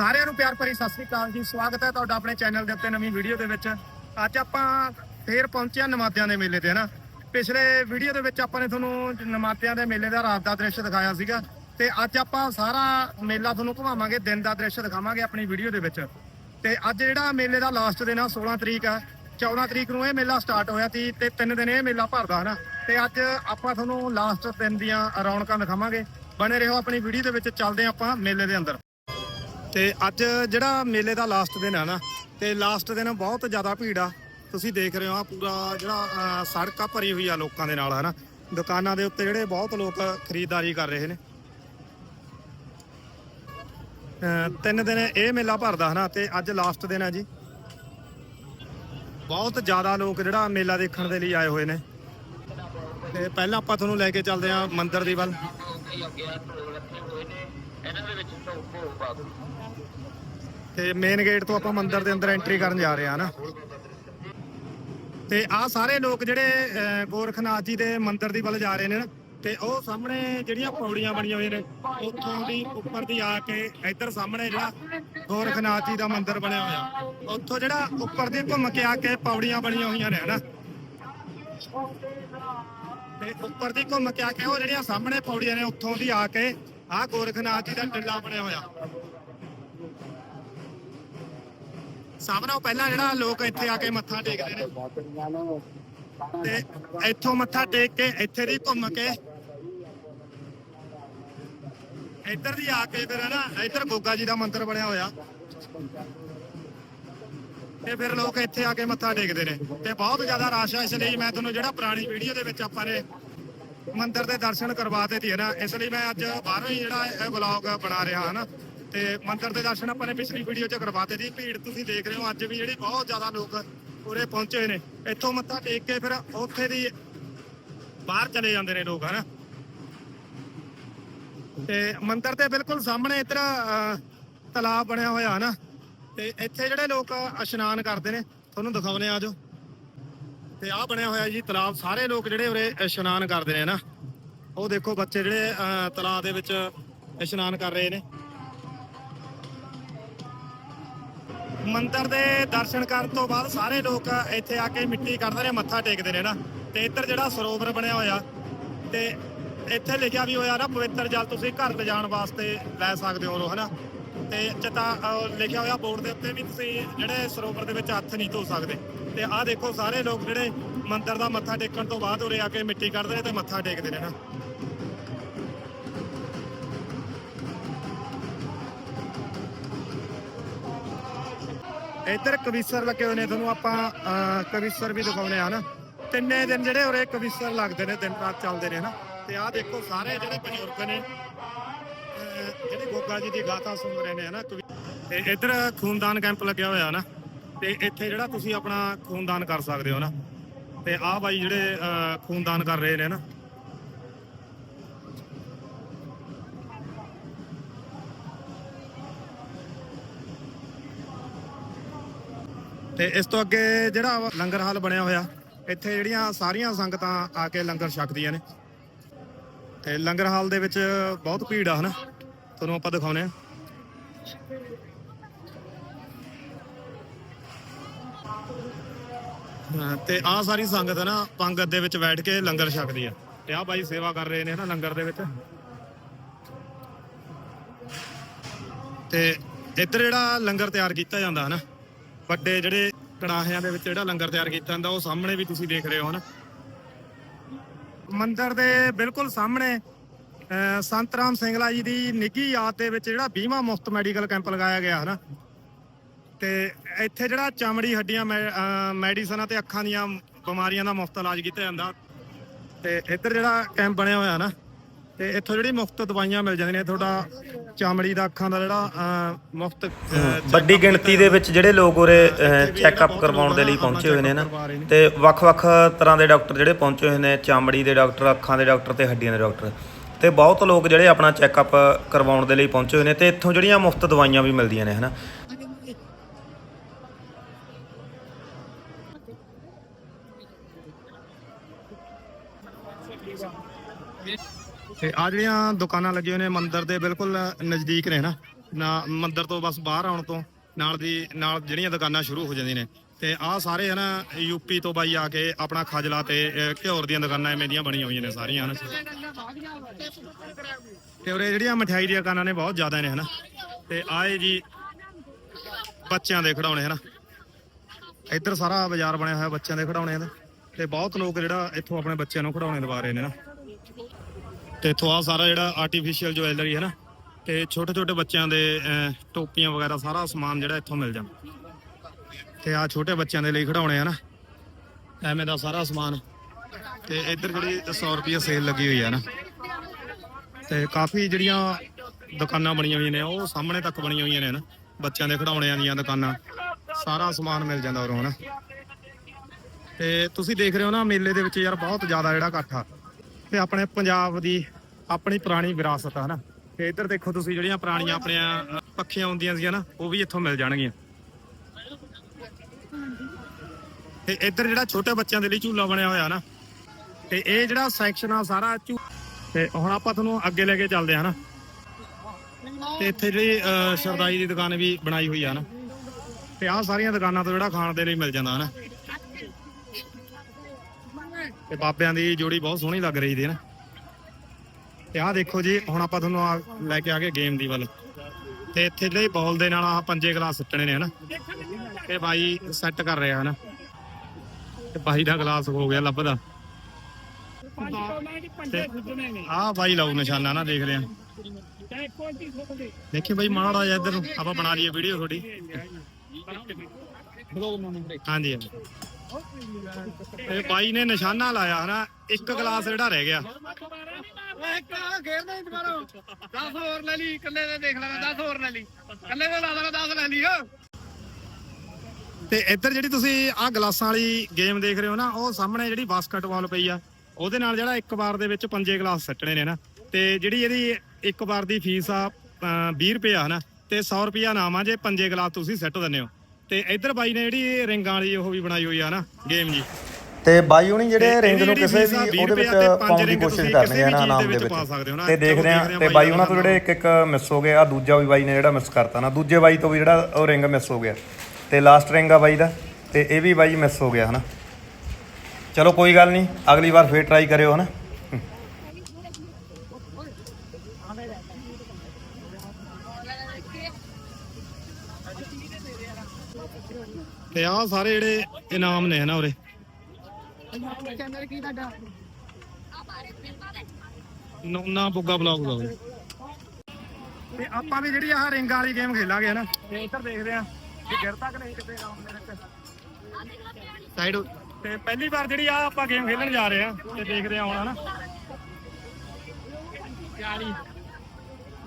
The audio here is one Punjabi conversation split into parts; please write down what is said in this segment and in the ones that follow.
ਸਾਰਿਆਂ ਨੂੰ ਪਿਆਰ ਭਰੀ ਸਤਿ ਸ੍ਰੀ ਅਕਾਲ ਜੀ। ਸਵਾਗਤ ਹੈ ਤੁਹਾਡਾ ਆਪਣੇ ਚੈਨਲ ਦੇ ਉੱਤੇ ਨਵੀਂ ਵੀਡੀਓ ਦੇ ਵਿੱਚ। ਅੱਜ ਆਪਾਂ ਫੇਰ ਪਹੁੰਚੇ ਨਮਾਤਿਆਂ ਦੇ ਮੇਲੇ ਤੇ, ਹਨਾ? ਪਿਛਲੇ ਵੀਡੀਓ ਦੇ ਵਿੱਚ ਆਪਾਂ ਨੇ ਤੁਹਾਨੂੰ ਨਮਾਤਿਆਂ ਦੇ ਮੇਲੇ ਦਾ ਰਾਤ ਦਾ ਦ੍ਰਿਸ਼ ਦਿਖਾਇਆ ਸੀਗਾ। ਤੇ ਅੱਜ ਆਪਾਂ ਸਾਰਾ ਮੇਲਾ ਤੁਹਾਨੂੰ ਘੁਮਾਵਾਂਗੇ, ਦਿਨ ਦਾ ਦ੍ਰਿਸ਼ ਦਿਖਾਵਾਂਗੇ ਆਪਣੀ ਵੀਡੀਓ ਦੇ ਵਿੱਚ। ਤੇ ਅੱਜ ਜਿਹੜਾ ਮੇਲੇ ਦਾ ਲਾਸਟ ਦਿਨ ਆ 16 ਤਰੀਕ ਆ 14 ਤਰੀਕ ਨੂੰ ਇਹ ਮੇਲਾ ਸਟਾਰਟ ਹੋਇਆ ਸੀ ਤੇ ਤਿੰਨ ਦਿਨ ਇਹ ਮੇਲਾ ਭਰਦਾ, ਹਨਾ? ਤੇ ਅੱਜ ਆਪਾਂ ਤੁਹਾਨੂੰ ਲਾਸਟ ਦਿਨ ਦੀਆਂ ਰੌਣਕਾਂ ਦਿਖਾਵਾਂਗੇ। ਬਣੇ ਰਹੋ ਆਪਣੀ ਵੀਡੀਓ ਦੇ ਵਿੱਚ, ਚੱਲਦੇ ਹਾਂ ਆਪਾਂ ਮੇਲੇ ਦੇ ਅੰਦਰ। ਤੇ ਅੱਜ ਜਿਹੜਾ ਮੇਲੇ ਦਾ ਲਾਸਟ ਦਿਨ ਹੈ ਨਾ ਤੇ ਲਾਸਟ ਦਿਨ ਬਹੁਤ ਜ਼ਿਆਦਾ ਭੀੜ ਆ। ਤੁਸੀਂ ਦੇਖ ਰਹੇ ਹੋ ਆ ਪੂਰਾ ਜਿਹੜਾ ਅਹ, ਸੜਕ ਭਰੀ ਹੋਈ ਆ ਲੋਕਾਂ ਦੇ ਨਾਲ ਹਨਾ? ਦੁਕਾਨਾਂ ਦੇ ਉੱਤੇ ਜਿਹੜੇ ਬਹੁਤ ਲੋਕ ਖਰੀਦਦਾਰੀ ਕਰ ਰਹੇ ਨੇ। ਤਿੰਨ ਦਿਨ ਇਹ ਮੇਲਾ ਭਰਦਾ ਹਨਾ? ਤੇ ਅੱਜ ਲਾਸਟ ਦਿਨ ਹੈ ਜੀ। ਬਹੁਤ ਜ਼ਿਆਦਾ ਲੋਕ ਜਿਹੜਾ ਮੇਲਾ ਦੇਖਣ ਦੇ ਲਈ ਆਏ ਹੋਏ ਨੇ। ਤੇ ਪਹਿਲਾਂ ਆਪਾਂ ਤੁਹਾਨੂੰ ਲੈ ਕੇ ਚੱਲਦੇ ਆ ਮੰਦਿਰ ਦੀ ਵੱਲ। ਤੇ ਮੇਨ ਗੇਟ ਤੋਂ ਆਪਾਂ ਮੰਦਿਰ ਦੇ ਅੰਦਰ ਐਂਟਰੀ ਕਰਨ ਜਾ ਰਹੇ ਆ ਨਾ। ਤੇ ਆ ਸਾਰੇ ਲੋਕ ਜਿਹੜੇ ਅਹ, ਗੋਰਖਨਾਥ ਜੀ ਦੇ ਮੰਦਿਰ ਦੀ ਵੱਲ ਜਾ ਰਹੇ ਨੇ ਨਾ ਤੇ ਉਹ ਸਾਹਮਣੇ ਜਿਹੜੀਆਂ ਪੌੜੀਆਂ ਬਣੀਆਂ ਹੋਈਆਂ ਨੇ ਉੱਥੋਂ ਦੀ ਉੱਪਰ ਦੀ ਆ ਕੇ ਇੱਧਰ ਸਾਹਮਣੇ ਜਿਹੜਾ ਗੋਰਖਨਾਥ ਜੀ ਦਾ ਮੰਦਿਰ ਬਣਿਆ ਹੋਇਆ। ਉੱਥੋਂ ਜਿਹੜਾ ਉੱਪਰ ਦੀ ਘੁੰਮ ਕੇ ਆ ਕੇ ਪੌੜੀਆਂ ਬਣੀਆਂ ਹੋਈਆਂ ਨੇ ਹਨਾ ਤੇ ਉੱਪਰ ਦੀ ਘੁੰਮ ਕੇ ਆ ਕੇ ਉਹ ਜਿਹੜੀਆਂ ਸਾਹਮਣੇ ਪੌੜੀਆਂ ਨੇ ਉੱਥੋਂ ਦੀ ਆ ਕੇ ਆਹ ਗੋਰਖਨਾਥ ਜੀ ਦਾ ਟਿੱਲਾ ਬਣਿਆ ਹੋਇਆ। ਸਭ ਨਾਲੋਂ ਪਹਿਲਾਂ ਜਿਹੜਾ ਲੋਕ ਇੱਥੇ ਆ ਕੇ ਮੱਥਾ ਟੇਕਦੇ ਨੇ। ਤੇ ਇੱਥੋਂ ਮੱਥਾ ਟੇਕ ਕੇ ਇੱਥੇ ਦੀ ਘੁੰਮ ਕੇ ਇੱਧਰ ਦੀ ਆ ਕੇ ਫਿਰ ਨਾ ਇੱਧਰ ਗੋਗਾ ਜੀ ਦਾ ਮੰਦਿਰ ਬਣਿਆ ਹੋਇਆ। ਤੇ ਫਿਰ ਲੋਕ ਇੱਥੇ ਆ ਕੇ ਮੱਥਾ ਟੇਕਦੇ ਨੇ। ਤੇ ਬਹੁਤ ਜ਼ਿਆਦਾ ਰਸ਼ ਹੈ ਇਸ ਲਈ ਮੈਂ ਤੁਹਾਨੂੰ ਜਿਹੜਾ ਪੁਰਾਣੀ ਵੀਡੀਓ ਦੇ ਵਿੱਚ ਆਪਾਂ ਨੇ ਮੰਦਿਰ ਦੇ ਦਰਸ਼ਨ ਕਰਵਾਤੇ ਸੀ ਨਾ ਇਸ ਲਈ ਮੈਂ ਅੱਜ ਬਾਹਰੋਂ ਹੀ ਜਿਹੜਾ ਇਹ ਵਲੌਗ ਬਣਾ ਰਿਹਾ ਹਾਂ ਤੇ ਮੰਦਿਰ ਦੇ ਦਰਸ਼ਨ ਆਪਾਂ ਨੇ ਪਿਛਲੀ ਵੀਡੀਓ 'ਚ ਕਰਵਾਤੇ ਸੀ ਭੀੜ ਤੁਸੀਂ ਦੇਖ ਰਹੇ ਹੋ ਅੱਜ ਵੀ ਜਿਹੜੀ ਬਹੁਤ ਜ਼ਿਆਦਾ ਲੋਕ ਉਰੇ ਪਹੁੰਚੇ ਨੇ ਇੱਥੋਂ ਮੱਥਾ ਟੇਕ ਕੇ ਫਿਰ ਉੱਥੇ ਦੀ ਬਾਹਰ ਚਲੇ ਜਾਂਦੇ ਨੇ ਲੋਕ ਹਨਾ? ਤੇ ਮੰਦਿਰ ਦੇ ਬਿਲਕੁਲ ਸਾਹਮਣੇ ਇੱਧਰ ਅਹ, ਤਲਾਬ ਬਣਿਆ ਹੋਇਆ ਹਨਾ? ਤੇ ਇੱਥੇ ਜਿਹੜੇ ਲੋਕ ਇਸ਼ਨਾਨ ਕਰਦੇ ਨੇ ਤੁਹਾਨੂੰ ਦਿਖਾਉਨੇ ਆ ਜੋ ਤੇ ਆਹ ਬਣਿਆ ਹੋਇਆ ਜੀ ਤਲਾਬ, ਸਾਰੇ ਲੋਕ ਜਿਹੜੇ ਉਰੇ ਇਸ਼ਨਾਨ ਕਰਦੇ ਨੇ ਨਾ, ਉਹ ਦੇਖੋ ਬੱਚੇ ਜਿਹੜੇ ਤਲਾਬ ਦੇ ਵਿੱਚ ਇਸ਼ਨਾਨ ਕਰ ਰਹੇ ਨੇ। ਮੰਦਿਰ ਦੇ ਦਰਸ਼ਨ ਕਰਨ ਤੋਂ ਬਾਅਦ ਸਾਰੇ ਲੋਕ ਇੱਥੇ ਆ ਕੇ ਮਿੱਟੀ ਕੱਢਦੇ ਨੇ, ਮੱਥਾ ਟੇਕਦੇ ਨੇ ਨਾ। ਤੇ ਇੱਧਰ ਜਿਹੜਾ ਸਰੋਵਰ ਬਣਿਆ ਹੋਇਆ, ਤੇ ਇੱਥੇ ਲਿਖਿਆ ਵੀ ਹੋਇਆ ਨਾ, ਪਵਿੱਤਰ ਜਲ ਤੁਸੀਂ ਘਰ ਲਿਜਾਣ ਵਾਸਤੇ ਲੈ ਸਕਦੇ ਹੋ, ਹਨਾ? ਤੇ ਚਤਾ ਲਿਖਿਆ ਹੋਇਆ ਬੋਰਡ ਦੇ ਉੱਤੇ ਵੀ ਤੁਸੀਂ ਜਿਹੜੇ ਸਰੋਵਰ ਦੇ ਵਿੱਚ ਹੱਥ ਨਹੀਂ ਧੋ ਸਕਦੇ। ਤੇ ਆਹ ਦੇਖੋ ਸਾਰੇ ਲੋਕ ਜਿਹੜੇ ਮੰਦਿਰ ਦਾ ਮੱਥਾ ਟੇਕਣ ਤੋਂ ਬਾਅਦ ਉਰੇ ਆ ਕੇ ਮਿੱਟੀ ਕੱਢਦੇ ਨੇ ਤੇ ਮੱਥਾ ਟੇਕਦੇ ਨੇ ਨਾ। ਇੱਧਰ ਕਵਿਸਰ ਲੱਗੇ ਹੋਏ ਨੇ ਤੁਹਾਨੂੰ ਆਪਾਂ ਅਹ, ਕਵੀਸਰ ਵੀ ਦਿਖਾਉਣੇ ਆ ਨਾ। ਤਿੰਨੇ ਦਿਨ ਜਿਹੜੇ ਉਰੇ ਕਵਿਸਰ ਲੱਗਦੇ ਨੇ ਦਿਨ ਰਾਤ ਚੱਲਦੇ ਨੇ ਨਾ। ਤੇ ਆਹ ਦੇਖੋ ਸਾਰੇ ਜਿਹੜੇ ਬਜ਼ੁਰਗ ਨੇ ਅਹ, ਜਿਹੜੇ ਗੋਗਾ ਜੀ ਦੀ ਗਾਥਾ ਸੁਣ ਰਹੇ ਨੇ ਹਨਾ ਤੇ ਇੱਧਰ ਖੂਨਦਾਨ ਕੈਂਪ ਲੱਗਿਆ ਹੋਇਆ ਨਾ। ਤੇ ਇੱਥੇ ਜਿਹੜਾ ਤੁਸੀਂ ਆਪਣਾ ਖੂਨਦਾਨ ਕਰ ਸਕਦੇ ਹੋ ਨਾ ਤੇ ਆਹ ਬਾਈ ਜਿਹੜੇ ਅਹ, ਖੂਨਦਾਨ ਕਰ ਰਹੇ ਨੇ ਨਾ। ਤੇ ਇਸ ਤੋਂ ਅੱਗੇ ਜਿਹੜਾ ਵਾ ਲੰਗਰ ਹਾਲ ਬਣਿਆ ਹੋਇਆ ਇੱਥੇ ਜਿਹੜੀਆਂ ਸਾਰੀਆਂ ਸੰਗਤਾਂ ਆ ਕੇ ਲੰਗਰ ਛਕਦੀਆਂ ਨੇ। ਤੇ ਲੰਗਰ ਹਾਲ ਦੇ ਵਿੱਚ ਬਹੁਤ ਭੀੜ ਆ ਹਨਾ। ਤੁਹਾਨੂੰ ਆਪਾਂ ਦਿਖਾਉਨੇ ਆ ਹਾਂ, ਤੇ ਆ ਸਾਰੀ ਸੰਗਤ ਨਾ ਪੰਗਤ ਦੇ ਵਿੱਚ ਬੈਠ ਕੇ ਲੰਗਰ ਛਕਦੀ ਆ। ਤੇ ਆ ਬਾਈ ਸੇਵਾ ਕਰ ਰਹੇ ਨੇ ਨਾ ਲੰਗਰ ਦੇ ਵਿੱਚ। ਤੇ ਇੱਧਰ ਜਿਹੜਾ ਲੰਗਰ ਤਿਆਰ ਕੀਤਾ ਜਾਂਦਾ ਹਨਾ ਵੱਡੇ ਜਿਹੜੇ ਕੜਾਹਿਆਂ ਦੇ ਵਿੱਚ ਜਿਹੜਾ ਲੰਗਰ ਤਿਆਰ ਕੀਤਾ ਜਾਂਦਾ ਉਹ ਸਾਹਮਣੇ ਵੀ ਤੁਸੀਂ ਦੇਖ ਰਹੇ ਹੋ ਹਨਾ। ਮੰਦਿਰ ਦੇ ਬਿਲਕੁਲ ਸਾਹਮਣੇ ਅਹ, ਸੰਤ ਰਾਮ ਸਿੰਘਲਾ ਜੀ ਦੀ ਨਿੱਘੀ ਯਾਦ ਦੇ ਵਿੱਚ ਜਿਹੜਾ 20ਵਾਂ ਮੁਫਤ ਮੈਡੀਕਲ ਕੈਂਪ ਲਗਾਇਆ ਗਿਆ ਹਨਾ। ਤੇ ਇੱਥੇ ਜਿਹੜਾ ਚਮੜੀ ਹੱਡੀਆਂ ਮੈਡੀਸਨਾਂ ਤੇ ਅੱਖਾਂ ਦੀਆਂ ਬਿਮਾਰੀਆਂ ਦਾ ਮੁਫਤ ਇਲਾਜ ਕੀਤਾ ਜਾਂਦਾ। ਤੇ ਇੱਧਰ ਜਿਹੜਾ ਕੈਂਪ ਬਣਿਆ ਹੋਇਆ ਨਾ ਤੇ ਇੱਥੋਂ ਜਿਹੜੀ ਮੁਫਤ ਦਵਾਈਆਂ ਮਿਲ ਜਾਂਦੀਆਂ ਨੇ ਤੁਹਾਡਾ ਚਮੜੀ ਦਾ ਅੱਖਾਂ ਦਾ ਜਿਹੜਾ ਮੁਫਤ ਵੱਡੀ ਗਿਣਤੀ ਦੇ ਵਿੱਚ ਜਿਹੜੇ ਲੋਕ ਉਰੇ ਚੈੱਕਅਪ ਕਰਵਾਉਣ ਦੇ ਲਈ ਪਹੁੰਚੇ ਹੋਏ ਨੇ ਨਾ ਤੇ ਵੱਖ-ਵੱਖ ਤਰ੍ਹਾਂ ਦੇ ਡਾਕਟਰ ਜਿਹੜੇ ਪਹੁੰਚੇ ਹੋਏ ਨੇ ਚਮੜੀ ਦੇ ਡਾਕਟਰ ਅੱਖਾਂ ਦੇ ਡਾਕਟਰ ਤੇ ਹੱਡੀਆਂ ਦੇ ਡਾਕਟਰ। ਤੇ ਬਹੁਤ ਲੋਕ ਜਿਹੜੇ ਆਪਣਾ ਚੈੱਕਅਪ ਕਰਵਾਉਣ ਦੇ ਲਈ ਪਹੁੰਚੇ ਹੋਏ ਨੇ ਤੇ ਇੱਥੋਂ ਜਿਹੜੀਆਂ ਮੁਫਤ ਦਵਾਈਆਂ ਵੀ ਮਿਲਦੀਆਂ ਨੇ ਹਨਾ। ਤੇ ਆ ਜਿਹੜੀਆਂ ਦੁਕਾਨਾਂ ਲੱਗੀਆਂ ਨੇ ਮੰਦਿਰ ਦੇ ਬਿਲਕੁਲ ਨਜ਼ਦੀਕ ਨੇ ਨਾ ਨਾ ਮੰਦਿਰ ਤੋਂ ਬਸ ਬਾਹਰ ਆਉਣ ਤੋਂ ਨਾਲ ਦੀ ਨਾਲ ਜਿਹੜੀਆਂ ਦੁਕਾਨਾਂ ਸ਼ੁਰੂ ਹੋ ਜਾਂਦੀਆਂ ਨੇ। ਤੇ ਆਹ ਸਾਰੇ ਹਨ ਯੂਪੀ ਤੋਂ ਬਾਈ ਆ ਕੇ ਆਪਣਾ ਖਾਜਲਾ ਤੇ ਅਹ, ਘਿਓਰ ਦੀਆਂ ਦੁਕਾਨਾਂ ਐਵੇਂ ਦੀਆਂ ਬਣੀਆਂ ਹੋਈਆਂ ਨੇ ਸਾਰੀਆਂ ਹਨ। ਤੇ ਉਰੇ ਜਿਹੜੀਆਂ ਮਠਿਆਈ ਦੀਆਂ ਦੁਕਾਨਾਂ ਨੇ ਬਹੁਤ ਜ਼ਿਆਦਾ ਨੇ ਹਨਾ। ਤੇ ਆਏ ਜੀ ਬੱਚਿਆਂ ਦੇ ਖਿਡੌਣੇ ਹਨਾ। ਇੱਧਰ ਸਾਰਾ ਬਾਜ਼ਾਰ ਬਣਿਆ ਹੋਇਆ ਬੱਚਿਆਂ ਦੇ ਖਿਡੌਣੇ ਦਾ। ਤੇ ਬਹੁਤ ਲੋਕ ਜਿਹੜਾ ਇੱਥੋਂ ਆਪਣੇ ਬੱਚਿਆਂ ਨੂੰ ਖਿਡੌਣੇ ਦਵਾ ਰਹੇ ਨੇ ਨਾ। ਤੇ ਇੱਥੋਂ ਆ ਸਾਰਾ ਜਿਹੜਾ ਆਰਟੀਫੀਸ਼ੀਅਲ ਜੁਐਲਰੀ ਹੈ ਨਾ ਤੇ ਛੋਟੇ ਛੋਟੇ ਬੱਚਿਆਂ ਦੇ ਅਹ, ਟੋਪੀਆਂ ਵਗੈਰਾ ਸਾਰਾ ਸਮਾਨ ਜਿਹੜਾ ਇੱਥੋਂ ਮਿਲ ਜਾਂਦਾ। ਤੇ ਆ ਛੋਟੇ ਬੱਚਿਆਂ ਦੇ ਲਈ ਖਿਡੌਣੇ ਆ ਨਾ ਐਵੇਂ ਦਾ ਸਾਰਾ ਸਮਾਨ। ਤੇ ਇੱਧਰ ਜਿਹੜੀ 100 ਰੁਪਏ ਸੇਲ ਲੱਗੀ ਹੋਈ ਹੈ ਨਾ ਤੇ ਕਾਫੀ ਜਿਹੜੀਆਂ ਦੁਕਾਨਾਂ ਬਣੀਆਂ ਹੋਈਆਂ ਨੇ ਉਹ ਸਾਹਮਣੇ ਤੱਕ ਬਣੀਆਂ ਹੋਈਆਂ ਨੇ ਨਾ ਬੱਚਿਆਂ ਦੇ ਖਿਡੌਣਿਆਂ ਦੀਆਂ ਦੁਕਾਨਾਂ। ਸਾਰਾ ਸਮਾਨ ਮਿਲ ਜਾਂਦਾ ਉਰੋਂ ਹਨਾ। ਤੇ ਤੁਸੀਂ ਦੇਖ ਰਹੇ ਹੋ ਨਾ ਮੇਲੇ ਦੇ ਵਿੱਚ ਯਾਰ ਬਹੁਤ ਜ਼ਿਆਦਾ ਜਿਹੜਾ ਇਕੱਠ ਆ। ਤੇ ਆਪਣੇ ਪੰਜਾਬ ਦੀ ਆਪਣੀ ਪੁਰਾਣੀ ਵਿਰਾਸਤ ਆ ਹਨਾ? ਤੇ ਇੱਧਰ ਦੇਖੋ ਤੁਸੀਂ ਜਿਹੜੀਆਂ ਪੁਰਾਣੀਆਂ ਆਪਣੀਆਂ ਪੱਖੀਆਂ ਹੁੰਦੀਆਂ ਸੀ ਨਾ ਉਹ ਵੀ ਇੱਥੋਂ ਮਿਲ ਜਾਣਗੀਆਂ। ਤੇ ਇੱਧਰ ਜਿਹੜਾ ਛੋਟੇ ਬੱਚਿਆਂ ਦੇ ਲਈ ਝੂਲਾ ਬਣਿਆ ਹੋਇਆ ਨਾ ਤੇ ਇਹ ਜਿਹੜਾ ਸੈਕਸ਼ਨ ਆ ਸਾਰਾ ਝੂ ਤੇ ਹੁਣ ਆਪਾਂ ਤੁਹਾਨੂੰ ਅੱਗੇ ਲੈ ਕੇ ਚੱਲਦੇ ਹਾਂ ਨਾ ਤੇ ਇੱਥੇ ਜਿਹੜੀ ਅ, ਸ਼ਰਦਾਈ ਦੀ ਦੁਕਾਨ ਵੀ ਬਣਾਈ ਹੋਈ ਆ ਨਾ ਤੇ ਆਹ ਸਾਰੀਆਂ ਦੁਕਾਨਾਂ ਤੋਂ ਜਿਹੜਾ ਖਾਣ ਦੇ ਲਈ ਮਿਲ ਜਾਂਦਾ ਹਨਾ? ਤੇ ਬਾਬਿਆਂ ਦੀ ਜੋੜੀ ਬਹੁਤ ਸੋਹਣੀ ਲੱਗ ਰਹੀ ਸੀ ਨਾ। ਤੇ ਆਹ ਦੇਖੋ ਜੀ, ਹੁਣ ਆਪਾਂ ਤੁਹਾਨੂੰ ਆ ਲੈ ਕੇ ਆ ਗਏ ਗੇਮ ਦੀ ਵੱਲ। ਤੇ ਇੱਥੇ ਲਈ ਬਾਲ ਦੇ ਨਾਲ ਆਹ ਪੰਜੇ ਗਲਾਸ ਸੁੱਟਣੇ ਨੇ ਹਨਾ। ਤੇ ਬਾਈ ਸੈੱਟ ਕਰ ਰਿਹਾ ਹਨਾ। ਤੇ ਬਾਈ ਦਾ ਗਲਾਸ ਹੋ ਗਿਆ ਲੱਭਦਾ। ਆ ਬਾਈ ਲਾਉ ਨਿਸ਼ਾਨਾ ਨਾ ਦੇਖ ਰਿਹਾ ਦੇਖੀ ਬਾਈ ਮਾੜਾ ਜਿਹਾ ਇੱਧਰ ਨੂੰ, ਆਪਾਂ ਬਣਾ ਲਈਏ ਵੀਡੀਓ ਤੁਹਾਡੀ ਹਾਂਜੀ ਹਾਂਜੀ। ਇਹ ਬਾਈ ਨੇ ਨਿਸ਼ਾਨਾ ਲਾਇਆ ਹਨਾ ਇੱਕ ਗਲਾਸ ਜਿਹੜਾ ਰਹਿ ਗਿਆ। ਇੱਕ ਗੇਰ ਨਹੀਂ ਦੁਬਾਰਾ। 10 ਹੋਰ ਲੈ ਲਈ ਇਕੱਲੇ ਦੇ ਦੇਖ ਲੈਣਾ 10 ਹੋਰ ਲੈ ਲਈ। ਇਕੱਲੇ ਦੇ ਲਾ ਦੇਣਾ 10 ਲੈ ਲਈ ਓ। ਤੇ ਇੱਧਰ ਜਿਹੜੀ ਤੁਸੀਂ ਆਹ ਗਲਾਸਾਂ ਵਾਲੀ ਗੇਮ ਦੇਖ ਰਹੇ ਹੋ ਨਾ ਉਹ ਸਾਹਮਣੇ ਜਿਹੜੀ ਬਾਸਕਟਬਾਲ ਪਈ ਆ ਉਹਦੇ ਨਾਲ ਜਿਹੜਾ ਇੱਕ ਵਾਰ ਦੇ ਵਿੱਚ ਪੰਜੇ ਗਲਾਸ ਸੱਟਣੇ ਨੇ ਨਾ। ਤੇ ਜਿਹੜੀ ਇਹਦੀ ਇੱਕ ਵਾਰ ਦੀ ਫੀਸ ਆ ਅਹ 20 ਰੁਪਏ ਆ ਨਾ ਤੇ 100 ਰੁਪਿਆ ਨਾਮ ਆ ਜੇ ਪੰਜੇ ਗਲਾਸ ਤੁਸੀਂ ਸੱਟ ਦਿੰਦੇ ਹੋ। ਤੇ ਇੱਧਰ ਬਾਈ ਨੇ ਜਿਹੜੀ ਰਿੰਗਾਂ ਵਾਲੀ ਉਹ ਵੀ ਬਣਾਈ ਹੋਈ ਆ ਨਾ ਗੇਮ ਜੀ। ਤੇ ਬਾਈ ਹੁਣੀ ਜਿਹੜੇ ਰਿੰਗ ਨੂੰ ਕਿਸੇ ਵੀ 20 ਉਹਦੇ ਵਿੱਚ ਪਾਉਣ ਦੀ ਕੋਸ਼ਿਸ਼ ਤੁਸੀਂ ਕਰਨੀ ਕਿਸੇ ਹੈ ਵੀ ਨਾ ਨਾਮ ਦੇ ਵਿੱਚ। ਤੇ ਦੇਖਦੇ ਆ ਤੇ ਬਾਈ ਉਹਨਾਂ ਤੋਂ ਜਿਹੜੇ ਇੱਕ ਇੱਕ ਮਿਸ ਹੋ ਗਏ ਆ ਦੂਜਾ ਵੀ ਬਾਈ ਨੇ ਜਿਹੜਾ ਮਿਸ ਕਰਤਾ ਨਾ ਦੂਜੇ ਬਾਈ ਤੋਂ ਵੀ ਜਿਹੜਾ ਉਹ ਰਿੰਗ ਮਿਸ ਹੋ ਗਿਆ। ਤੇ ਲਾਸਟ ਰਿੰਗ ਆ ਬਾਈ ਦਾ ਤੇ ਇਹ ਵੀ ਬਾਈ ਮਿਸ ਹੋ ਗਿਆ ਹਨਾ। ਚਲੋ ਕੋਈ ਗੱਲ ਨਹੀਂ ਅਗਲੀ ਵਾਰ ਫੇਰ ਟਰਾਈ ਕਰਿਓ ਹਨਾ। ਤੇ ਆਹ ਸਾਰੇ ਜਿਹੜੇ ਇਨਾਮ ਨੇ ਨਾ ਉਰੇ। ਚੈਨਲ ਕੀ ਤੁਹਾਡਾ ਨੌਨਾ ਬੁੱਗਾ ਬਲੌਗ ਦਾ ਉਰੇ। ਤੇ ਆਪਾਂ ਵੀ ਜਿਹੜੀ ਆਹ ਰਿੰਗਾਂ ਵਾਲੀ ਗੇਮ ਖੇਲਾਂਗੇ ਨਾ ਤੇ ਇੱਧਰ ਦੇਖਦੇ ਆ ਕਿ ਗਿਰਦਾ ਕਿ ਨਹੀਂ ਕਿਤੇ ਰਾਉਂਡ ਦੇ ਵਿੱਚ। ਸਾਈਡ ਤੇ ਪਹਿਲੀ ਵਾਰ ਜਿਹੜੀ ਆ ਆਪਾਂ ਗੇਮ ਖੇਲਣ ਜਾ ਰਹੇ ਆ ਤੇ ਦੇਖਦੇ ਆ ਹੁਣ ਹਨਾ। 40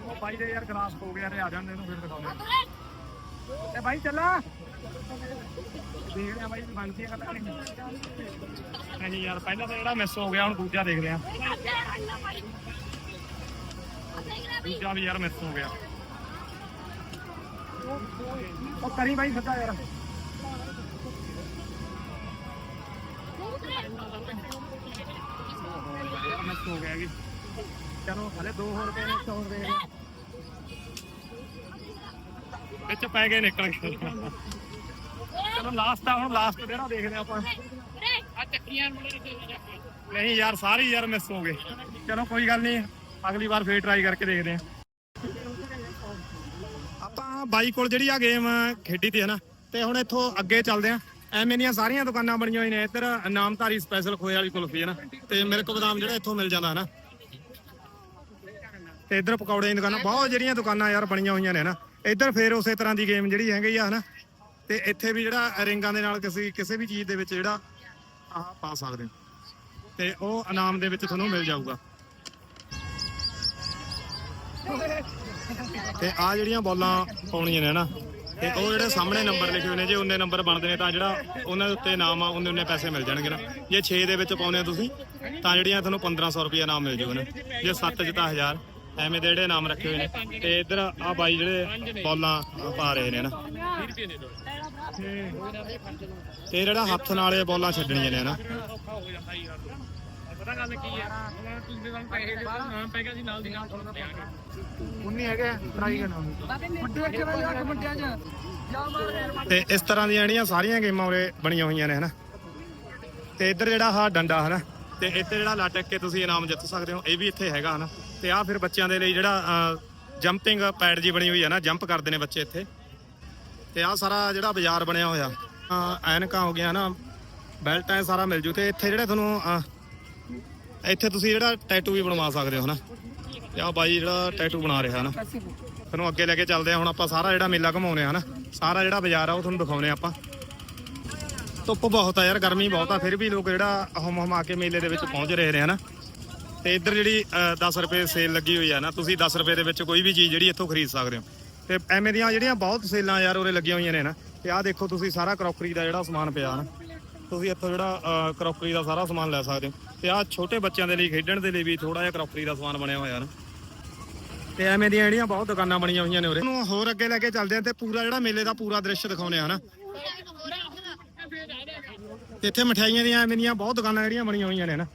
ਉਹ ਬਾਈ ਦੇ ਯਾਰ ਗਲਾਸ ਹੋ ਗਿਆ ਤੇ ਆ ਜਾਂਦੇ ਇਹਨੂੰ ਫਿਰ ਦਿਖਾਉਂਦੇ ਆ। ਤੇ ਬਾਈ ਚੱਲਾ। ਦੇਖਦੇ ਆ ਬਾਈ ਬਣਦੀ ਆ ਗੱਲ ਨਹੀਂ ਯਾਰ ਪਹਿਲਾਂ ਤਾਂ ਜਿਹੜਾ ਮਿਸ ਹੋ ਗਿਆ ਹੁਣ ਦੂਜਾ ਦੇਖਦੇ ਆ ਦੂਜਾ ਵੀ ਯਾਰ ਮਿਸ ਹੋ ਗਿਆ ਉਹ ਕਰੀ ਬਾਈ ਸੱਦਾ ਯਾਰ ਮਿਸ ਹੋ ਗਿਆ ਜੀ ਚਲੋ ਹਲੇ 2 ਹੋਰ ਰੁਪਏ ਨੇ 100 ਰੁਪਏ ਨੇ ਵਿੱਚ ਪੈ ਗਏ ਨਿਕਲ ਗਏ ਚਲੋ ਲਾਸਟ ਆ ਹੁਣ ਲਾਸਟ ਜਿਹੜਾ ਦੇਖਦੇ ਆਪਾਂ। ਆ ਚੱਕੀਆਂ ਨਹੀਂ ਯਾਰ ਸਾਰੇ ਹੀ ਯਾਰ ਮਿਸ ਹੋ ਗਏ। ਚਲੋ ਕੋਈ ਗੱਲ ਨਹੀਂ ਅਗਲੀ ਵਾਰ ਫੇਰ ਟਰਾਈ ਕਰਕੇ ਦੇਖਦੇ ਆ ਆਪਾਂ ਬਾਈ ਕੋਲ ਜਿਹੜੀ ਆ ਗੇਮ ਖੇਡੀ ਤੀ ਹਨਾ ਤੇ ਹੁਣ ਇੱਥੋਂ ਅੱਗੇ ਚੱਲਦੇ ਆ ਐਵੇਂ ਦੀਆਂ ਸਾਰੀਆਂ ਦੁਕਾਨਾਂ ਬਣੀਆਂ ਹੋਈਆਂ ਨੇ ਇੱਧਰ ਨਾਮਧਾਰੀ ਸਪੈਸ਼ਲ ਖੋਏ ਵਾਲੀ ਕੁਲਫੀ ਹੈ ਨਾ ਤੇ ਮਿਲਕ ਬਦਾਮ ਜਿਹੜਾ ਇੱਥੋਂ ਮਿਲ ਜਾਂਦਾ ਹਨਾ ਤੇ ਇੱਧਰ ਪਕੌੜੇ ਦੀਆਂ ਦੁਕਾਨਾਂ ਬਹੁਤ ਜਿਹੜੀਆਂ ਦੁਕਾਨਾਂ ਯਾਰ ਬਣੀਆਂ ਹੋਈਆਂ ਨੇ ਨਾ ਇੱਧਰ ਫੇਰ ਉਸੇ ਤਰ੍ਹਾਂ ਦੀ ਗੇਮ ਜਿਹੜੀ ਹੈਗੀ ਆ ਹਨਾ ਤੇ ਇੱਥੇ ਵੀ ਜਿਹੜਾ ਰਿੰਗਾਂ ਦੇ ਨਾਲ ਕਿਸੇ ਕਿਸੇ ਵੀ ਚੀਜ਼ ਦੇ ਵਿੱਚ ਜਿਹੜਾ ਆਹ ਪਾ ਸਕਦੇ ਹੋ। ਤੇ ਉਹ ਇਨਾਮ ਦੇ ਵਿੱਚ ਤੁਹਾਨੂੰ ਮਿਲ ਜਾਊਗਾ। ਤੇ ਆ ਜਿਹੜੀਆਂ ਬੋਲਾਂ ਪਾਉਣੀਆਂ ਨੇ ਨਾ, ਤੇ ਉਹ ਜਿਹੜੇ ਸਾਹਮਣੇ ਨੰਬਰ ਲਿਖੇ ਹੋਏ ਨੇ, ਜੇ ਉਹਨੇ ਨੰਬਰ ਬਣਦੇ ਨੇ ਤਾਂ ਜਿਹੜਾ ਉਹਨਾਂ ਦੇ ਉੱਤੇ ਇਨਾਮ ਆ ਉਹਨੇ ਉਹਨੇ ਪੈਸੇ ਮਿਲ ਜਾਣਗੇ ਨਾ। ਜੇ 6 ਦੇ ਵਿੱਚ ਪਾਉਨੇ ਆ ਤੁਸੀਂ, ਤਾਂ ਜਿਹੜੀਆਂ ਤੁਹਾਨੂੰ 1500 ਰੁਪਏ ਇਨਾਮ ਮਿਲ ਜੂਗਾ ਨਾ। ਜੇ 7 ਚ ਤਾਂ 1000 ਐਵੇਂ ਦੇ ਜਿਹੜੇ ਇਨਾਮ ਰੱਖੇ ਹੋਏ ਨੇ। ਤੇ ਇੱਧਰ ਆ ਬਾਈ ਜਿਹੜੇ ਬੋਲਾਂ ਪਾ ਰਹੇ ਨੇ ਨਾ ਤੇ ਜਿਹੜਾ ਹੱਥ ਨਾਲ ਇਹ ਬੋਲਾਂ ਛੱਡਣੀਆਂ ਨੇ ਨਾ ਪਤਾ ਗੱਲ ਕੀ ਹੈ ਤੁਸੀਂ ਸਾਨੂੰ ਪੈਸੇ ਦੇ ਨਾਮ ਪੈ ਗਿਆ ਸੀ ਨਾਲ ਦੀ ਨਾਲ ਤੁਹਾਨੂੰ ਦਿਆਂਗੇ 19 ਹੈਗੇ ਟਰਾਈ ਕਰਨਾ ਮੁੰਡੇ ਆ 'ਚ ਤੇ ਇਸ ਤਰ੍ਹਾਂ ਦੀਆਂ ਜਿਹੜੀਆਂ ਸਾਰੀਆਂ ਗੇਮਾਂ ਉਰੇ ਬਣੀਆਂ ਹੋਈਆਂ ਨੇ ਹਨਾ। ਤੇ ਇੱਧਰ ਜਿਹੜਾ ਆਹ ਡੰਡਾ ਹਨਾ ਤੇ ਇੱਥੇ ਜਿਹੜਾ ਲਟਕ ਕੇ ਤੁਸੀਂ ਇਨਾਮ ਜਿੱਤ ਸਕਦੇ ਹੋ ਇਹ ਵੀ ਇੱਥੇ ਹੈਗਾ ਹਨਾ। ਤੇ ਆਹ ਫਿਰ ਬੱਚਿਆਂ ਦੇ ਲਈ ਜਿਹੜਾ ਜੰਪਿੰਗ ਪੈਡ ਜੀ ਬਣੀ ਹੋਈ ਹੈ ਨਾ ਜੰਪ ਕਰਦੇ ਨੇ ਬੱਚੇ ਇੱਥੇ। ਤੇ ਆਹ ਸਾਰਾ ਜਿਹੜਾ ਬਾਜ਼ਾਰ ਬਣਿਆ ਹੋਇਆ ਐਨਕਾਂ ਹੋ ਗਿਆ ਨਾ ਬੈਲਟਾਂ ਇਹ ਸਾਰਾ ਮਿਲ ਜੂ। ਤੇ ਇੱਥੇ ਜਿਹੜਾ ਤੁਹਾਨੂੰ ਇੱਥੇ ਤੁਸੀਂ ਜਿਹੜਾ ਟੈਟੂ ਵੀ ਬਣਵਾ ਸਕਦੇ ਹੋ ਹਨਾ ਤੇ ਆਹ ਬਾਈ ਜਿਹੜਾ ਟੈਟੂ ਬਣਾ ਰਿਹਾ ਹਨਾ ਤੁਹਾਨੂੰ ਅੱਗੇ ਲੈ ਕੇ ਚੱਲਦੇ ਆ ਹੁਣ ਆਪਾਂ ਸਾਰਾ ਜਿਹੜਾ ਮੇਲਾ ਘਮਾਉਨੇ ਆ ਹਨਾ ਸਾਰਾ ਜਿਹੜਾ ਬਾਜ਼ਾਰ ਆ ਉਹ ਤੁਹਾਨੂੰ ਦਿਖਾਉਨੇ ਆ ਆਪਾਂ। ਧੁੱਪ ਬਹੁਤ ਆ ਯਾਰ ਗਰਮੀ ਬਹੁਤ ਆ ਫਿਰ ਵੀ ਲੋਕ ਜਿਹੜਾ ਹਮ ਹਮਾ ਕੇ ਮੇਲੇ ਦੇ ਵਿੱਚ ਪਹੁੰਚ ਰਹੇ ਨੇ ਹਨਾ। ਤੇ ਇੱਧਰ ਜਿਹੜੀ ਅ, 10 ਰੁਪਏ ਸੇਲ ਲੱਗੀ ਹੋਈ ਆ ਨਾ ਤੁਸੀਂ 10 ਰੁਪਏ ਦੇ ਵਿੱਚ ਕੋਈ ਵੀ ਚੀਜ਼ ਜਿਹੜੀ ਇੱਥੋਂ ਖਰੀਦ ਸਕਦੇ ਹੋ। ਤੇ ਐਵੇਂ ਦੀਆਂ ਜਿਹੜੀਆਂ ਬਹੁਤ ਸੇਲਾਂ ਯਾਰ ਉਰੇ ਲੱਗੀਆਂ ਹੋਈਆਂ ਨੇ ਨਾ, ਤੇ ਆਹ ਦੇਖੋ ਤੁਸੀਂ ਸਾਰਾ ਕਰੋਕਰੀ ਦਾ ਜਿਹੜਾ ਸਮਾਨ ਪਿਆ ਨਾ, ਤੁਸੀਂ ਇੱਥੋਂ ਜਿਹੜਾ ਕਰੋਕਰੀ ਦਾ ਸਾਰਾ ਸਮਾਨ ਲੈ ਸਕਦੇ ਹੋ। ਤੇ ਆਹ ਛੋਟੇ ਬੱਚਿਆਂ ਦੇ ਲਈ, ਖੇਡਣ ਦੇ ਲਈ ਵੀ ਥੋੜਾ ਜਿਹਾ ਕਰੋਕਰੀ ਦਾ ਸਮਾਨ ਬਣਿਆ ਹੋਇਆ ਨਾ। ਤੇ ਐਵੇਂ ਦੀਆਂ ਜਿਹੜੀਆਂ ਬਹੁਤ ਦੁਕਾਨਾਂ ਬਣੀਆਂ ਹੋਈਆਂ ਨੇ ਉਰੇ। ਨੂੰ ਹੋਰ ਅੱਗੇ ਲੈ ਕੇ ਚੱਲਦੇ ਆ ਤੇ ਪੂਰਾ ਜਿਹੜਾ ਮੇਲੇ ਦਾ ਪੂਰਾ ਦ੍ਰਿਸ਼ ਦਿਖਾਉਨੇ ਆ ਹਨਾ ਤੇ ਇੱਥੇ ਮਠਿਆਈਆਂ ਦੀਆਂ ਐਵੇਂ ਦੀਆਂ ਬਹੁਤ ਦੁਕਾਨਾਂ ਜਿਹੜੀਆਂ ਬਣੀਆਂ ਹੋਈਆਂ ਨੇ ਨਾ।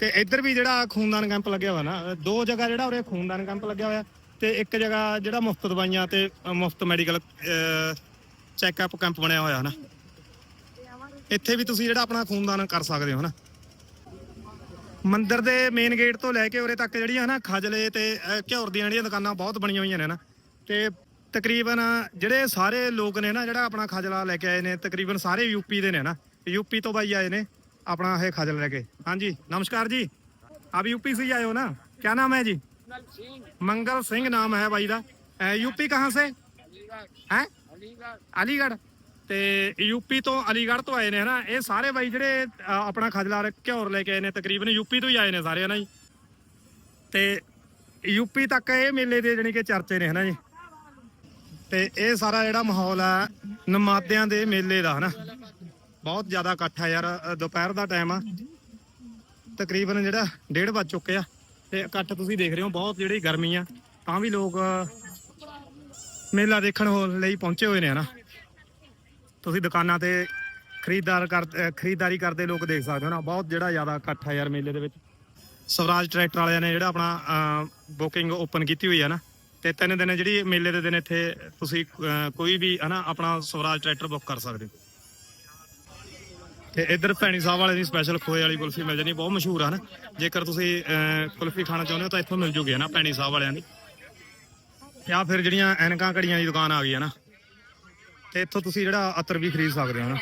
ਤੇ ਇੱਧਰ ਵੀ ਜਿਹੜਾ ਖੂਨਦਾਨ ਕੈਂਪ ਲੱਗਿਆ ਹੋਇਆ ਨਾ ਦੋ ਜਗ੍ਹਾ ਜਿਹੜਾ ਉਰੇ ਖੂਨਦਾਨ ਕੈਂਪ ਲੱਗਿਆ ਹੋਇਆ। ਤੇ ਇੱਕ ਜਗ੍ਹਾ ਜਿਹੜਾ ਮੁਫਤ ਦਵਾਈਆਂ ਤੇ ਮੁਫਤ ਮੈਡੀਕਲ ਚੈੱਕਅਪ ਕੈਂਪ ਬਣਿਆ ਹੋਇਆ, ਹਨਾ? ਇੱਥੇ ਵੀ ਤੁਸੀਂ ਜਿਹੜਾ ਆਪਣਾ ਖੂਨਦਾਨ ਕਰ ਸਕਦੇ ਹੋ, ਹਨਾ? ਮੰਦਿਰ ਦੇ ਮੇਨ ਗੇਟ ਤੋਂ ਲੈ ਕੇ ਉਰੇ ਤੱਕ ਜਿਹੜੀਆਂ, ਹਨਾ, ਖਜਲੇ ਤੇ ਘਿਓਰ ਦੀਆਂ ਜਿਹੜੀਆਂ ਦੁਕਾਨਾਂ ਬਹੁਤ ਬਣੀਆਂ ਹੋਈਆਂ ਨੇ ਨਾ ਤੇ ਤਕਰੀਬਨ ਜਿਹੜੇ ਸਾਰੇ ਲੋਕ ਨੇ ਨਾ ਜਿਹੜਾ ਆਪਣਾ ਖਜਲਾ ਲੈ ਕੇ ਆਏ ਨੇ, ਤਕਰੀਬਨ ਸਾਰੇ ਯੂਪੀ ਦੇ ਨੇ ਨਾ ਯੂਪੀ ਤੋਂ ਬਾਈ ਆਏ ਨੇ ਆਪਣਾ ਇਹ ਖਜਲ ਲੈ ਕੇ। ਹਾਂਜੀ, ਨਮਸਕਾਰ ਜੀ। ਆਪ ਯੂਪੀ ਸੀ ਆਏ ਹੋ ਨਾ? ਕਿਆ ਨਾਮ ਹੈ ਜੀ? है जी मंगल सिंह नाम है भाई ਦਾ यूपी कहाँ से ਹੈ ਅਲੀਗੜ੍ਹ ਤੇ ਯੂਪੀ ਤੋਂ ਅਲੀਗੜ੍ਹ ਤੋਂ ਆਏ ਨੇ ਹਨਾ ਇਹ ਸਾਰੇ ਬਾਈ ਜਿਹੜੇ ਅ, ਆਪਣਾ ਖਜਲਾ ਘਿਓਰ ਲੈ ਕੇ ਆਏ ਨੇ ਤਕਰੀਬਨ ਯੂਪੀ ਤੋਂ ਹੀ ਆਏ ਨੇ ਸਾਰੇ ਹਨਾ ਜੀ ਤੇ ਯੂਪੀ ਤੱਕ ਇਹ ਮੇਲੇ ਦੇ ਜਾਣੀ ਕਿ ਚਰਚੇ ਨੇ ਹਨਾ ਜੀ ਤੇ ਇਹ ਸਾਰਾ ਜਿਹੜਾ ਮਾਹੌਲ ਆ ਨਮਾਦਿਆਂ ਦੇ ਮੇਲੇ ਦਾ ਹਨਾ ਬਹੁਤ ਜ਼ਿਆਦਾ ਇਕੱਠ ਆ ਯਾਰ ਅ, ਦੁਪਹਿਰ ਦਾ ਟਾਈਮ ਆ ਤਕਰੀਬਨ ਜਿਹੜਾ ਡੇਢ ਵੱਜ ਚੁੱਕੇ ਆ ਤੇ ਇਕੱਠ ਤੁਸੀਂ ਦੇਖ ਰਹੇ ਹੋ, ਬਹੁਤ ਜਿਹੜੀ ਗਰਮੀ ਆ, ਤਾਂ ਵੀ ਲੋਕ ਮੇਲਾ ਦੇਖਣ ਹੋ, ਲਈ ਪਹੁੰਚੇ ਹੋਏ ਨੇ, ਹਨਾ? ਤੁਸੀਂ ਦੁਕਾਨਾਂ ਤੇ ਖਰੀਦਦਾਰ ਕਰ ਖਰੀਦਦਾਰੀ ਕਰਦੇ ਲੋਕ ਦੇਖ ਸਕਦੇ ਹੋ ਨਾ, ਬਹੁਤ ਜਿਹੜਾ ਜ਼ਿਆਦਾ ਇਕੱਠ ਆ ਯਾਰ ਮੇਲੇ ਦੇ ਵਿੱਚ। ਸਵਰਾਜ ਟਰੈਕਟਰ ਵਾਲਿਆਂ ਨੇ ਜਿਹੜਾ ਆਪਣਾ ਬੁਕਿੰਗ ਓਪਨ ਕੀਤੀ ਹੋਈ ਹੈ ਨਾ, ਤੇ ਤਿੰਨ ਦਿਨ ਜਿਹੜੀ ਮੇਲੇ ਦੇ ਦਿਨ ਇੱਥੇ ਤੁਸੀਂ ਕੋਈ ਵੀ, ਹਨਾ, ਆਪਣਾ ਸਵਰਾਜ ਟਰੈਕਟਰ ਬੁੱਕ ਕਰ ਸਕਦੇ ਹੋ। ਤੇ ਇੱਧਰ ਭੈਣੀ ਸਾਹਿਬ ਵਾਲੇ ਦੀ ਸਪੈਸ਼ਲ ਖੋਏ ਵਾਲੀ ਕੁਲਫੀ ਮਿਲ ਜਾਣੀ ਬਹੁਤ ਮਸ਼ਹੂਰ ਆ ਨਾ। ਜੇਕਰ ਤੁਸੀਂ ਕੁਲਫੀ ਖਾਣਾ ਚਾਹੁੰਦੇ ਹੋ ਤਾਂ ਇੱਥੋਂ ਮਿਲ ਜੂਗੀ ਨਾ ਭੈਣੀ ਸਾਹਿਬ ਵਾਲਿਆਂ ਦੀ। ਜਾਂ ਫਿਰ ਜਿਹੜੀਆਂ ਐਨਕਾਂ ਘੜੀਆਂ ਦੀ ਦੁਕਾਨ ਆ ਗਈ ਹੈ ਨਾ। ਤੇ ਇੱਥੋਂ ਤੁਸੀਂ ਜਿਹੜਾ ਅਤਰ ਵੀ ਖਰੀਦ ਸਕਦੇ ਹੋ ਨਾ।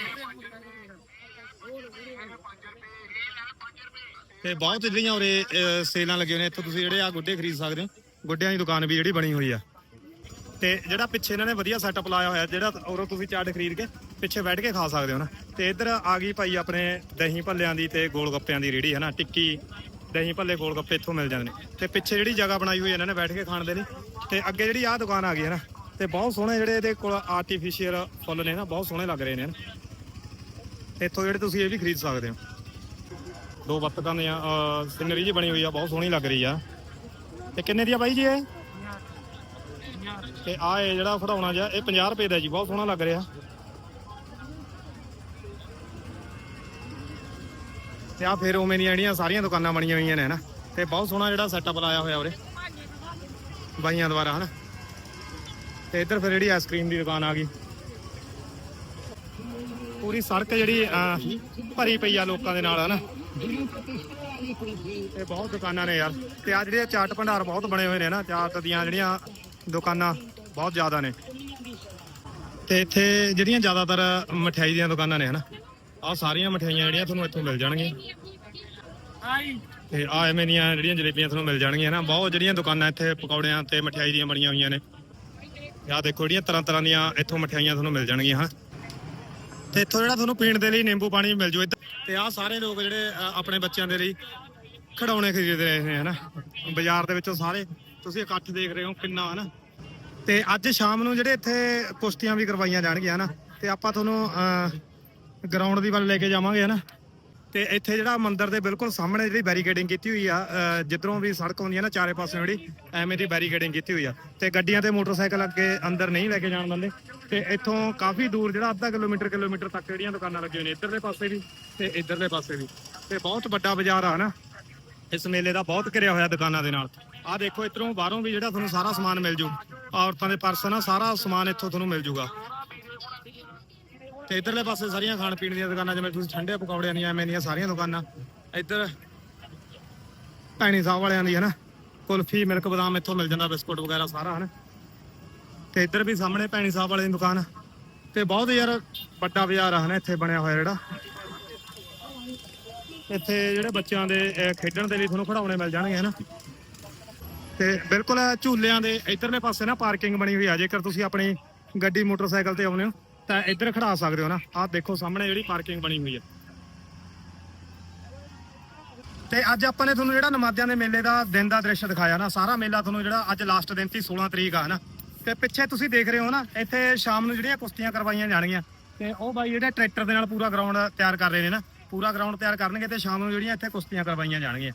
ਤੇ ਬਹੁਤ ਜਿਹੜੀਆਂ ਉਰੇ ਅਹ, ਸੇਲਾਂ ਲੱਗੀਆਂ ਨੇ ਇੱਥੋਂ ਤੁਸੀਂ ਜਿਹੜੇ ਆ ਗੁੱਡੇ ਖਰੀਦ ਸਕਦੇ ਹੋ। ਗੁੱਡਿਆਂ ਦੀ ਦੁਕਾਨ ਵੀ ਜਿਹੜੀ ਬਣੀ ਹੋਈ ਆ। ਤੇ ਜਿਹੜਾ ਪਿੱਛੇ ਇਹਨਾਂ ਨੇ ਵਧੀਆ ਸੈਟਅਪ ਲਾਇਆ ਹੋਇਆ, ਜਿਹੜਾ ਉਰੋਂ ਤੁਸੀਂ ਚਾਟ ਖਰੀਦ ਕੇ ਪਿੱਛੇ ਬੈਠ ਕੇ ਖਾ ਸਕਦੇ ਹੋ ਨਾ। ਤੇ ਇੱਧਰ ਆ ਗਈ ਭਾਈ ਆਪਣੇ ਦਹੀਂ ਭੱਲਿਆਂ ਦੀ ਤੇ ਗੋਲ ਗੱਪਿਆਂ ਦੀ ਰੇੜੀ ਹੈ ਨਾ ਟਿੱਕੀ, ਦਹੀਂ ਭੱਲੇ ਗੋਲ ਗੱਪੇ ਇੱਥੋਂ ਮਿਲ ਜਾਂਦੇ ਨੇ। ਤੇ ਪਿੱਛੇ ਜਿਹੜੀ ਜਗ੍ਹਾ ਬਣਾਈ ਹੋਈ ਹੈ ਇਹਨਾਂ ਨੇ ਬੈਠ ਕੇ ਖਾਣ ਦੇ ਲਈ। ਤੇ ਅੱਗੇ ਜਿਹੜੀ ਆਹ ਦੁਕਾਨ ਆ ਗਈ ਹੈ ਨਾ, ਤੇ ਬਹੁਤ ਸੋਹਣੇ ਜਿਹੜੇ ਇਹਦੇ ਕੋਲ ਆਰਟੀਫੀਸ਼ੀਅਲ ਫੁੱਲ ਨੇ ਨਾ, ਬਹੁਤ ਸੋਹਣੇ ਲੱਗ ਰਹੇ ਨੇ ਨਾ ਤੇ ਇੱਥੋਂ ਜਿਹੜੇ ਤੁਸੀਂ ਇਹ ਵੀ ਖਰੀਦ ਸਕਦੇ ਹੋ। ਦੋ ਬੱਤਕਾਂ ਦੀਆਂ ਸਿਨਰੀ ਜੀ ਬਣੀ ਹੋਈ ਆ, ਬਹੁਤ ਸੋਹਣੀ ਲੱਗ ਰਹੀ ਆ। ਤੇ ਕਿੰਨੇ ਦੀ ਆ ਬਾਈ ਜੀ ਇਹ? ਤੇ ਆ ਇਹ ਜਿਹੜਾ ਖੜਾਉਣਾ ਜਿਹਾ, ਇਹ 50 ਰੁਪਏ ਦਾ ਜੀ, ਬਹੁਤ ਸੋਹਣਾ ਲੱਗ ਰਿਹਾ। ਤੇ ਆ ਫਿਰ ਉਵੇਂ ਦੀਆਂ ਜਿਹੜੀਆਂ ਸਾਰੀਆਂ ਦੁਕਾਨਾਂ ਬਣੀਆਂ ਹੋਈਆਂ ਨੇ ਨਾ ਤੇ ਬਹੁਤ ਸੋਹਣਾ ਜਿਹੜਾ ਸੈਟਅਪ ਲਾਇਆ ਹੋਇਆ ਉਰੇ। ਬਾਈਆਂ ਦੁਆਰਾ, ਹਨਾ? ਤੇ ਇੱਧਰ ਫਿਰ ਜਿਹੜੀ ਆਈਸਕ੍ਰੀਮ ਦੀ ਦੁਕਾਨ ਆ ਗਈ। ਪੂਰੀ ਸੜਕ ਜਿਹੜੀ ਭਰੀ ਪਈ ਆ ਲੋਕਾਂ ਦੇ ਨਾਲ, ਹਨਾ? ਇਹ ਬਹੁਤ ਦੁਕਾਨਾਂ ਨੇ ਯਾਰ। ਤੇ ਆ ਜਿਹੜੇ ਚਾਟ ਭੰਡਾਰ ਬਹੁਤ ਬਣੇ ਹੋਏ ਨੇ ਨਾ ਚਾਟ ਦੀਆਂ ਜਿਹੜੀਆਂ ਦੁਕਾਨਾਂ ਬਹੁਤ ਜ਼ਿਆਦਾ ਨੇ। ਤੇ ਇੱਥੇ ਜਿਹੜੀਆਂ ਜ਼ਿਆਦਾਤਰ ਮਠਿਆਈ ਦੀਆਂ ਦੁਕਾਨਾਂ ਨੇ ਹਨਾ? ਆ ਸਾਰੀਆਂ ਮਠਿਆਈਆਂ ਜਿਹੜੀਆਂ ਤੁਹਾਨੂੰ ਇੱਥੋਂ ਮਿਲ ਜਾਣਗੀਆਂ। ਤੇ ਆ ਐਵੇਂ ਦੀਆਂ ਜਿਹੜੀਆਂ ਜਲੇਬੀਆਂ ਤੁਹਾਨੂੰ ਮਿਲ ਜਾਣਗੀਆਂ ਨਾ ਬਹੁਤ ਜਿਹੜੀਆਂ ਦੁਕਾਨਾਂ ਇੱਥੇ ਪਕੌੜਿਆਂ ਤੇ ਮਠਿਆਈ ਦੀਆਂ ਬਣੀਆਂ ਹੋਈਆਂ ਨੇ। ਆ ਦੇਖੋ ਜਿਹੜੀਆਂ ਤਰ੍ਹਾਂ ਤਰ੍ਹਾਂ ਦੀਆਂ ਇੱਥੋਂ ਮਠਿਆਈਆਂ ਤੁਹਾਨੂੰ ਮਿਲ ਜਾਣਗੀਆਂ ਹਾਂ ਤੇ ਇੱਥੋਂ ਜਿਹੜਾ ਤੁਹਾਨੂੰ ਪੀਣ ਦੇ ਲਈ ਨਿੰਬੂ ਪਾਣੀ ਮਿਲ ਜੂ ਇੱਧਰ। ਤੇ ਆ ਸਾਰੇ ਲੋਕ ਜਿਹੜੇ ਆਪਣੇ ਬੱਚਿਆਂ ਦੇ ਲਈ ਖਿਡੌਣੇ ਖਰੀਦ ਰਹੇ ਨੇ ਹਨਾ? ਬਾਜ਼ਾਰ ਦੇ ਵਿੱਚੋਂ ਸਾਰੇ। ਤੁਸੀਂ ਇਕੱਠ ਦੇਖ ਰਹੇ ਹੋ ਕਿੰਨਾ ਹਨਾ? ਤੇ ਅੱਜ ਸ਼ਾਮ ਨੂੰ ਜਿਹੜੇ ਇੱਥੇ ਕੁਸ਼ਤੀਆਂ ਵੀ ਕਰਵਾਈਆਂ ਜਾਣਗੀਆਂ, ਹਨਾ? ਤੇ ਆਪਾਂ ਤੁਹਾਨੂੰ ਗਰਾਊਂਡ ਦੀ ਵੱਲ ਲੈ ਕੇ ਜਾਵਾਂਗੇ, ਹਨਾ? ਤੇ ਇੱਥੇ ਜਿਹੜਾ ਮੰਦਿਰ ਦੇ ਬਿਲਕੁਲ ਸਾਹਮਣੇ ਜਿਹੜੀ ਬੈਰੀਕੇਡਿੰਗ ਕੀਤੀ ਹੋਈ ਆ ਜਿੱਧਰੋਂ ਵੀ ਸੜਕ ਆਉਂਦੀ ਆ ਨਾ, ਚਾਰੇ ਪਾਸੇ ਜਿਹੜੀ, ਐਵੇਂ ਦੀ ਬੈਰੀਕੇਡਿੰਗ ਕੀਤੀ ਹੋਈ ਆ। ਤੇ ਗੱਡੀਆਂ ਤੇ ਮੋਟਰਸਾਈਕਲ ਅੱਗੇ ਅੰਦਰ ਨਹੀਂ ਲੈ ਕੇ ਜਾਣ ਦਿੰਦੇ। ਤੇ ਇੱਥੋਂ ਕਾਫੀ ਦੂਰ ਜਿਹੜਾ ਅੱਧਾ ਕਿਲੋਮੀਟਰ ਕਿਲੋਮੀਟਰ ਤੱਕ ਜਿਹੜੀਆਂ ਦੁਕਾਨਾਂ ਲੱਗੀਆਂ ਨੇ, ਇੱਧਰਲੇ ਪਾਸੇ ਵੀ ਤੇ ਇੱਧਰਲੇ ਪਾਸੇ ਵੀ। ਤੇ ਬਹੁਤ ਵੱਡਾ ਬਾਜ਼ਾਰ ਆ ਨਾ ਇਸ ਮੇਲੇ ਦਾ ਬਹੁਤ ਘਿਰਿਆ ਹੋਇਆ ਦੁਕਾਨਾਂ ਦੇ ਨਾਲ। ਆਹ ਦੇਖੋ ਇਧਰੋਂ ਬਾਹਰੋਂ ਵੀ ਜਿਹੜਾ ਤੁਹਾਨੂੰ ਸਾਰਾ ਸਮਾਨ ਮਿਲ ਜੂ। ਔਰਤਾਂ ਦੇ ਪਰਸ ਨਾ, ਸਾਰਾ ਸਮਾਨ ਇੱਥੋਂ ਤੁਹਾਨੂੰ ਮਿਲ ਜੂਗਾ। ਤੇ ਇਧਰਲੇ ਪਾਸੇ ਸਾਰੀਆਂ ਖਾਣ ਪੀਣ ਦੀਆਂ ਦੁਕਾਨਾਂ, ਜਿਵੇਂ ਤੁਸੀਂ ਠੰਡੇ ਪਕੌੜਿਆਂ ਦੀਆਂ, ਐਵੇਂ ਦੀਆਂ ਸਾਰੀਆਂ ਦੁਕਾਨਾਂ। ਇੱਧਰ ਭੈਣੀ ਸਾਹਿਬ ਵਾਲਿਆਂ ਦੀ ਹੈ ਨਾ, ਕੁਲਫੀ, ਮਿਲਕ ਬਦਾਮ ਇੱਥੋਂ ਮਿਲ ਜਾਂਦਾ, ਬਿਸਕੁਟ ਵਗੈਰਾ ਸਾਰਾ ਹਨ ਤੇ ਇੱਧਰ ਵੀ ਸਾਹਮਣੇ ਭੈਣੀ ਸਾਹਿਬ ਵਾਲੇ ਦੀ ਦੁਕਾਨ ਤੇ ਬਹੁਤ ਯਾਰ ਵੱਡਾ ਬਾਜ਼ਾਰ ਆ ਹਨਾ ਇੱਥੇ ਬਣਿਆ ਹੋਇਆ ਜਿਹੜਾ। ਇੱਥੇ ਜਿਹੜੇ ਬੱਚਿਆਂ ਦੇ ਖੇਡਣ ਦੇ ਲਈ ਤੁਹਾਨੂੰ ਖਿਡੌਣੇ ਮਿਲ ਜਾਣਗੇ ਹਨਾ ਤੇ ਬਿਲਕੁਲ ਝੂਲਿਆਂ ਦੇ ਇਧਰਲੇ ਪਾਸੇ ਨਾ ਪਾਰਕਿੰਗ ਬਣੀ ਹੋਈ ਆ। ਜੇਕਰ ਤੁਸੀਂ ਆਪਣੀ ਗੱਡੀ, ਮੋਟਰਸਾਈਕਲ ਤੇ ਆਉਂਦੇ ਹੋ, ਤਾਂ ਇੱਧਰ ਖੜਾ ਸਕਦੇ ਹੋ ਨਾ। ਆਹ ਦੇਖੋ ਸਾਹਮਣੇ ਜਿਹੜੀ ਪਾਰਕਿੰਗ ਬਣੀ ਹੋਈ ਹੈ ਤੇ ਅੱਜ ਆਪਾਂ ਨੇ ਤੁਹਾਨੂੰ ਜਿਹੜਾ ਨਮਾਦਿਆਂ ਦੇ ਮੇਲੇ ਦਾ ਦਿਨ ਦਾ ਦ੍ਰਿਸ਼ ਦਿਖਾਇਆ ਨਾ, ਸਾਰਾ ਮੇਲਾ ਤੁਹਾਨੂੰ ਜਿਹੜਾ ਅੱਜ ਲਾਸਟ ਦਿਨ ਸੀ 16 ਤਰੀਕ ਆ ਨਾ। ਤੇ ਪਿੱਛੇ ਤੁਸੀਂ ਦੇਖ ਰਹੇ ਹੋ ਨਾ, ਇੱਥੇ ਸ਼ਾਮ ਨੂੰ ਜਿਹੜੀਆਂ ਕੁਸ਼ਤੀਆਂ ਕਰਵਾਈਆਂ ਜਾਣਗੀਆਂ। ਤੇ ਉਹ ਬਾਈ ਜਿਹੜੇ ਟਰੈਕਟਰ ਦੇ ਨਾਲ ਪੂਰਾ ਗਰਾਊਂਡ ਤਿਆਰ ਕਰ ਰਹੇ ਨੇ ਨਾ, ਪੂਰਾ ਗਰਾਊਂਡ ਤਿਆਰ ਕਰਨਗੇ ਤੇ ਸ਼ਾਮ ਨੂੰ ਜਿਹੜੀਆਂ ਇੱਥੇ ਕੁਸ਼ਤੀਆਂ ਕਰਵਾਈਆਂ ਜਾਣਗੀਆਂ।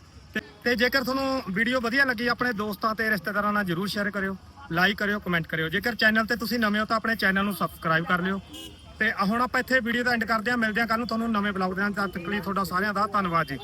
ਤੇ ਜੇਕਰ ਤੁਹਾਨੂੰ ਵੀਡੀਓ ਵਧੀਆ ਲੱਗੀ, ਆਪਣੇ ਦੋਸਤਾਂ ਤੇ ਰਿਸ਼ਤੇਦਾਰਾਂ ਨਾਲ ਜਰੂਰ ਸ਼ੇਅਰ ਕਰਿਓ ਲਾਈਕ ਕਰਿਓ ਕਮੈਂਟ ਕਰਿਓ। ਜੇਕਰ ਚੈਨਲ ਤੇ ਤੁਸੀਂ ਨਵੇਂ ਹੋ ਤਾਂ ਆਪਣੇ ਚੈਨਲ ਨੂੰ ਸਬਸਕ੍ਰਾਈਬ ਕਰ ਲਿਓ। ਤੇ ਹੁਣ ਆਪਾਂ ਇੱਥੇ ਵੀਡੀਓ ਦਾ ਐਂਡ ਕਰਦੇ ਹਾਂ। ਮਿਲਦੇ ਹਾਂ ਕੱਲ ਨੂੰ ਤੁਹਾਨੂੰ ਨਵੇਂ ਬਲੌਗ ਦੇ ਨਾਲ। ਤਦ ਤੱਕ ਲਈ ਤੁਹਾਡਾ ਸਾਰਿਆਂ ਦਾ ਧੰਨਵਾਦ ਜੀ।